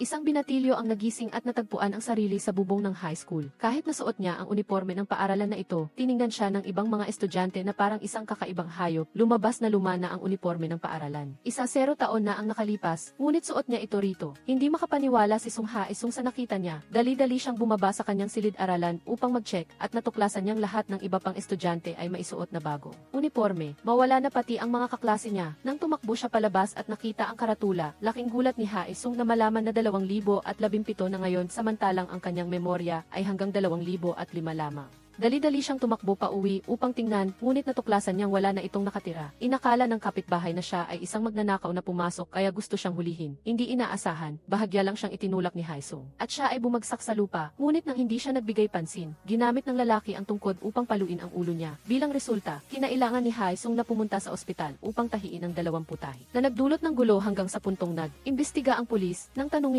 Isang binatilyo ang nagising at natagpuan ang sarili sa bubong ng high school. Kahit nasuot niya ang uniforme ng paaralan na ito, tiningnan siya ng ibang mga estudyante na parang isang kakaibang hayop, lumabas na lumana ang uniforme ng paaralan. Isa zero taon na ang nakalipas, ngunit suot niya ito rito. Hindi makapaniwala si Sung Haesung sa nakita niya. Dali-dali siyang bumaba sa kanyang silid-aralan upang mag-check at natuklasan niyang lahat ng iba pang estudyante ay maisuot na bago. Uniforme, mawala na pati ang mga kaklase niya. Nang tumakbo siya palabas at nakita ang karatula, laking gulat ni Haesung na malaman na 2017 na ngayon samantalang ang kanyang memorya ay hanggang 2005 lamang. Dali-dali siyang tumakbo pa uwi upang tingnan, ngunit natuklasan niyang wala na itong nakatira. Inakala ng kapitbahay na siya ay isang magnanakaw na pumasok kaya gusto siyang hulihin. Hindi inaasahan, bahagya lang siyang itinulak ni Haisung. At siya ay bumagsak sa lupa, ngunit nang hindi siya nagbigay pansin, ginamit ng lalaki ang tungkod upang paluin ang ulo niya. Bilang resulta, kinailangan ni Haisung na pumunta sa ospital upang tahiin ang dalawang putahe. Na nagdulot ng gulo hanggang sa puntong nag. Imbestiga ang pulis, nang tanungin